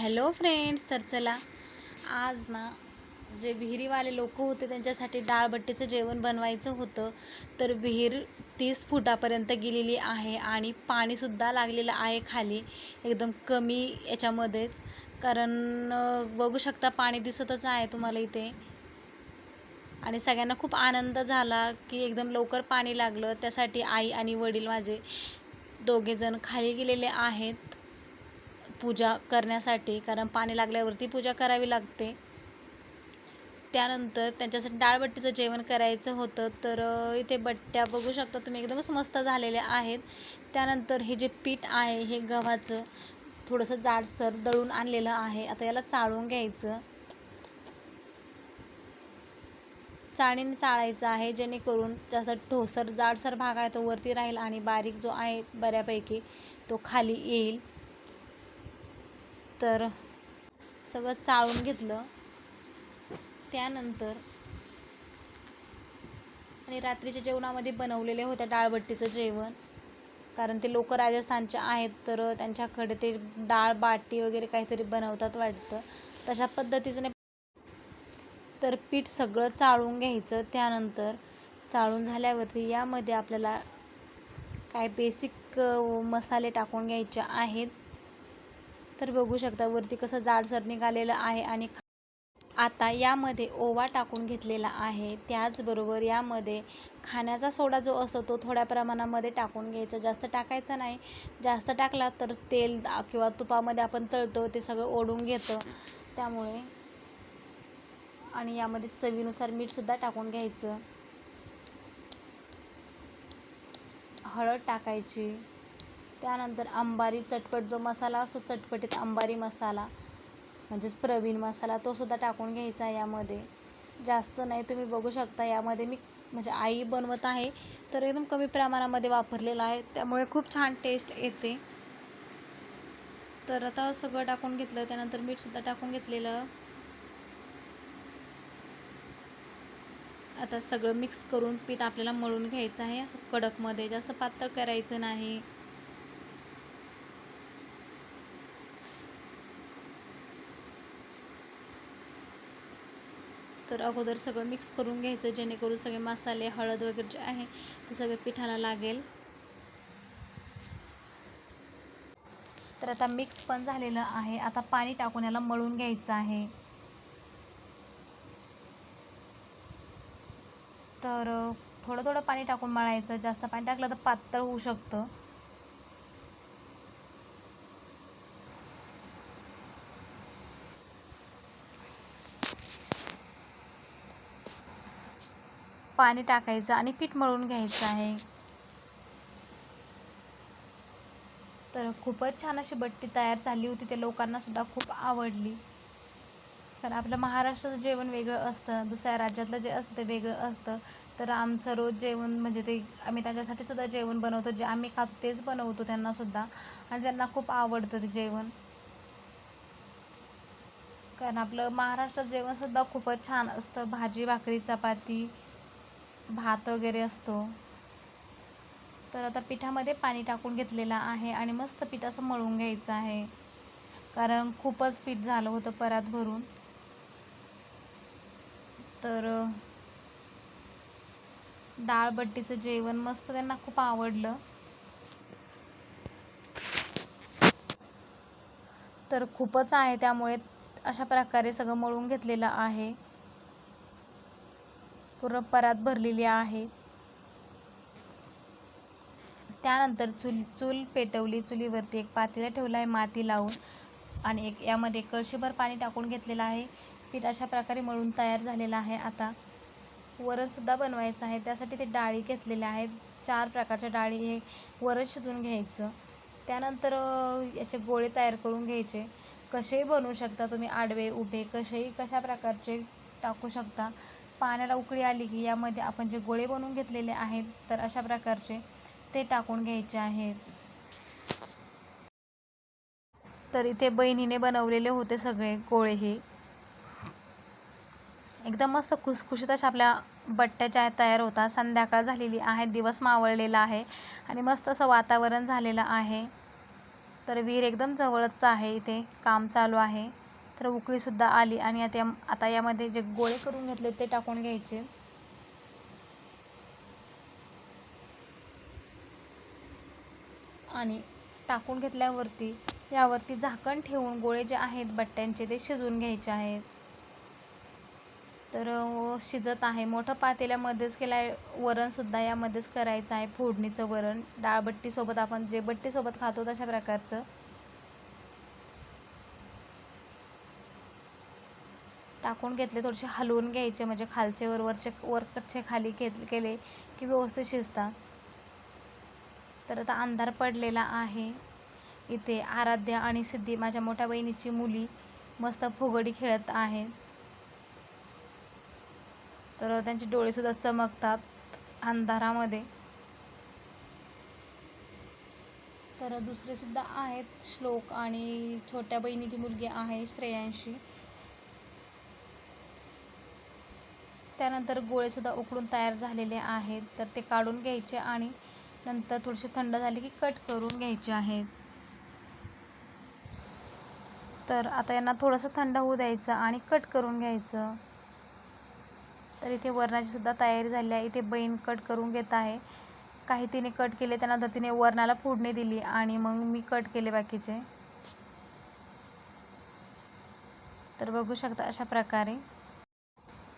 Hello friends तर चला. आज ना जे विहिरीवाले लोक होते त्यांच्यासाठी डाळबट्टीचं जेवण बनवायचं होतं. तर विहीर तीस फुटापर्यंत गेलेली आहे आणि पाणीसुद्धा लागलेलं आहे खाली. एकदम कमी याच्यामध्येच. कारण बघू शकता पाणी दिसतच आहे तुम्हाला इथे. आणि सगळ्यांना खूप आनंद झाला की एकदम लवकर पाणी लागलं. त्यासाठी आई आणि वडील माझे दोघेजण खाली गेलेले आहेत. पूजा करण्यासाठी कारण पाणी लागल्यावरती पूजा करावी लागते. त्यानंतर त्यांच्यासाठी डाळबट्टीचं जेवण करायचं होतं तर इथे बट्ट्या बघू शकता तुम्ही एकदमच मस्त झालेल्या आहेत. त्यानंतर हे जे पीठ आहे हे गव्हाचं थोडंसं जाडसर दळून आणलेलं आहे. आता याला चाळून घ्यायचं. चाळणीने चाळायचं आहे जेणेकरून त्याचा ठोसर जाडसर भाग आहे तो वरती राहील आणि बारीक जो आहे बऱ्यापैकी तो खाली येईल. तर सगळं चाळून घेतलं. त्यानंतर आणि रात्रीच्या जेवणामध्ये बनवलेले होत्या डाळबट्टीचं जेवण. कारण ते लोक राजस्थानचे आहेत तर त्यांच्याकडे ते डाळ बाटी वगैरे काहीतरी बनवतात वाटतं. तशा पद्धतीचं नाही. तर पीठ सगळं चाळून घ्यायचं. त्यानंतर चाळून झाल्यावरती यामध्ये आपल्याला काय बेसिक मसाले टाकून घ्यायचे आहेत. तर बघू शकता वरती कसं जाडसर निघालेलं आहे आणि आता यामध्ये ओवा टाकून घेतलेला आहे. त्याचबरोबर यामध्ये खाण्याचा सोडा जो असतो तो थोड्या प्रमाणामध्ये टाकून घ्यायचा. जास्त टाकायचा नाही. जास्त टाकला तर तेल किंवा तुपामध्ये आपण तळतो ते सगळं ओढून घेतं. त्यामुळे आणि यामध्ये चवीनुसार मीठसुद्धा टाकून घ्यायचं. हळद टाकायची. त्यानंतर अंबारी चटपट जो मसाला असतो चटपटीत अंबारी मसाला म्हणजेच प्रवीण मसाला तो सुद्धा टाकून घ्यायचा यामध्ये. जास्त नाही तुम्ही बघू शकता यामध्ये मी म्हणजे आई बनवत आहे तर एकदम कमी प्रमाणामध्ये वापरलेला आहे. त्यामुळे खूप छान टेस्ट येते. तर आता सगळं टाकून घेतलं त्यानंतर मीठसुद्धा टाकून घेतलेलं. आता सगळं मिक्स करून पीठ आपल्याला मळून घ्यायचं आहे असं कडकमध्ये जास्त पातळ करायचं नाही. तर अगोदर सगळं मिक्स करून घ्यायचं जेणेकरून सगळे मसाले हळद वगैरे जे आहे ते सगळे पिठाला लागेल. तर आता मिक्स पण झालेलं आहे. आता पाणी टाकून याला मळून घ्यायचं आहे. तर थोडं थोडं पाणी टाकून मळायचं. जास्त पाणी टाकलं तर पातळ होऊ शकतं. पाणी टाकायचं आणि पीठ मळून घ्यायचं आहे. तर खूपच छान अशी बट्टी तयार झाली होती ते लोकांना सुद्धा खूप आवडली. कारण आपलं महाराष्ट्राचं जेवण वेगळं असतं दुसऱ्या राज्यातलं जे असतं ते वेगळं असतं. तर आमचं रोज जेवण म्हणजे ते आम्ही त्यांच्यासाठी सुद्धा जेवण बनवतो जे आम्ही खातो तेच बनवतो त्यांना सुद्धा. आणि त्यांना खूप आवडतं ते जेवण. कारण आपलं महाराष्ट्रात जेवण सुद्धा खूपच छान असतं. भाजी भाकरी चपाती. भात वगैरे असतो. तर आता पिठामध्ये पाणी टाकून घेतलेलं आहे आणि मस्त पीठ असं मळून घ्यायचं आहे. कारण खूपच पीठ झालं होतं परात भरून. तर डाळबट्टीचं जेवण मस्त त्यांना खूप आवडलं. तर खूपच आहे त्यामुळे अशा प्रकारे सगळं मळून घेतलेलं आहे. पूर्ण परात भरलेली आहे. त्यानंतर चूल चूल पेटवली. चुलीवरती एक पातेला ठेवलं आहे माती लावून. आणि एक यामध्ये कळशीभर पाणी टाकून घेतलेलं आहे. पीठ अशा प्रकारे मळून तयार झालेलं आहे. आता वरणसुद्धा बनवायचं आहे. त्यासाठी ते डाळी घेतलेल्या आहेत. चार प्रकारच्या डाळी हे वरण शिजून घ्यायचं. त्यानंतर याचे गोळे तयार करून घ्यायचे. कसेही बनवू शकता तुम्ही आडवे उभे कसेही कशा प्रकारचे टाकू शकता. पाण्याला उकळी आली की यामध्ये आपण जे गोळे बनवून घेतलेले आहेत तर अशा प्रकारचे ते टाकून घ्यायचे आहेत. तर इथे बहिणीने बनवलेले होते सगळे गोळे हे. एकदम मस्त खुसखुशीत अशा आपल्या बट्ट्या ज्या आहेत तयार होतात. संध्याकाळ झालेली आहे दिवस मावळलेला आहे आणि मस्त असं वातावरण झालेलं आहे. तर विहीर एकदम जवळच आहे इथे काम चालू आहे. तर उकळीसुद्धा आली आणि आता आता यामध्ये जे गोळे करून घेतले ते टाकून घ्यायचे. आणि टाकून घेतल्यावरती यावरती झाकण ठेवून गोळे जे आहेत बट्ट्यांचे ते शिजवून घ्यायचे आहेत. तर शिजत आहे. मोठं पातेल्यामध्येच केलं आहे वरणसुद्धा यामध्येच करायचं आहे. फोडणीचं वरण. डाळबट्टीसोबत आपण जे बट्टीसोबत खातो तशा प्रकारचं. टाकून घेतले थोडेसे हलवून घ्यायचे म्हणजे खालचे वर वरचे वर कच्चे खाली घेत केले की व्यवस्थित शिजतात तर आता अंधार पडलेला आहे. इथे आराध्या आणि सिद्धी माझ्या मोठ्या बहिणीची मुली मस्त फुगडी खेळत आहेत. तर त्यांचे डोळेसुद्धा चमकतात अंधारामध्ये. तर दुसरेसुद्धा आहेत श्लोक आणि छोट्या बहिणीची मुलगी आहे श्रेयांशी. त्यानंतर गोळेसुद्धा उकडून तयार झालेले आहेत. तर ते काढून घ्यायचे आणि नंतर थोडेसे थंड झाले की कट करून घ्यायचे आहेत तर आता यांना थोडंसं थंड होऊ द्यायचं आणि कट करून घ्यायचं. तर इथे वरणाची सुद्धा तयारी झाली आहे. इथे बहीण कट करून घेत आहे. काही तिने कट केले त्यानंतर तिने वरणाला फोडणी दिली आणि मग मी कट केले बाकीचे. तर बघू शकता अशा प्रकारे.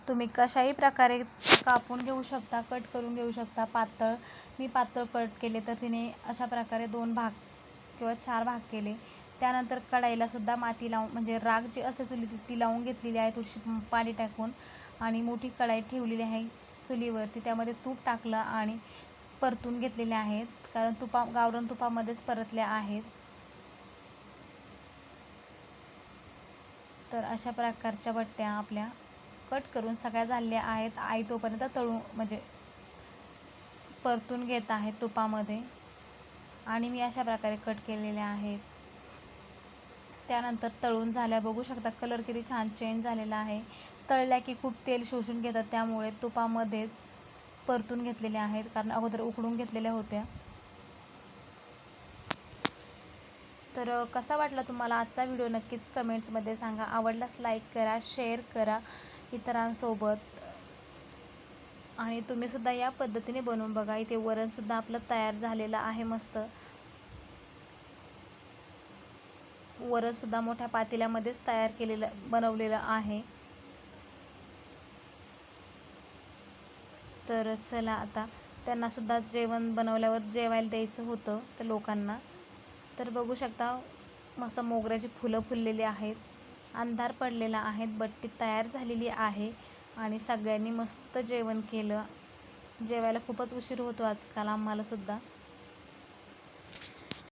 तुम्ही कशाही प्रकारे कापून घेऊ शकता कट करून घेऊ शकता. पातळ मी पातळ कट केले तर तिने अशा प्रकारे दोन भाग किंवा चार भाग केले. त्यानंतर कढाईला सुद्धा माती लावून म्हणजे राग जी असते चुलीची ती लावून घेतलेली आहे थोडीशी पाणी टाकून. आणि मोठी कढाई ठेवलेली आहे चुलीवरती. त्यामध्ये तूप टाकलं आणि परतून घेतलेले आहेत. कारण तुपा गावरण तुपामध्येच परतल्या आहेत. तर अशा प्रकारच्या बट्ट्या आपल्या कट करून सगळ्या झालेल्या आहेत. आई तोपर्यंत तळून म्हणजे परतून घेत आहेत तुपामध्ये. आणि मी अशा प्रकारे कट केलेल्या आहेत. त्यानंतर तळून झाल्या बघू शकता कलर किती छान चेंज झालेला आहे. तळल्या की खूप तेल शोषून घेतात त्यामुळे तुपामध्येच परतून घेतलेल्या आहेत. कारण अगोदर उकडून घेतलेल्या होत्या. तर कसा वाटला तुम्हाला आजचा व्हिडिओ? नक्कीच कमेंट्समध्ये सांगा. आवडल्यास लाईक करा शेअर करा इतरांसोबत. आणि तुम्हीसुद्धा या पद्धतीने बनवून बघा. इथे वरणसुद्धा आपलं तयार झालेलं आहे मस्त. वरणसुद्धा मोठ्या पातेल्यामध्येच तयार केलेलं बनवलेलं आहे. तर चला आता त्यांनासुद्धा जेवण बनवल्यावर जेवायला द्यायचं होतं त्या लोकांना. तर बघू शकता मस्त मोगऱ्याची फुलं फुललेली आहेत. अंधार पडलेला आहे बट्टी तयार झालेली आहे आणि सगळ्यांनी मस्त जेवण केलं. जेवायला खूपच उशीर होतो आजकाल आम्हालासुद्धा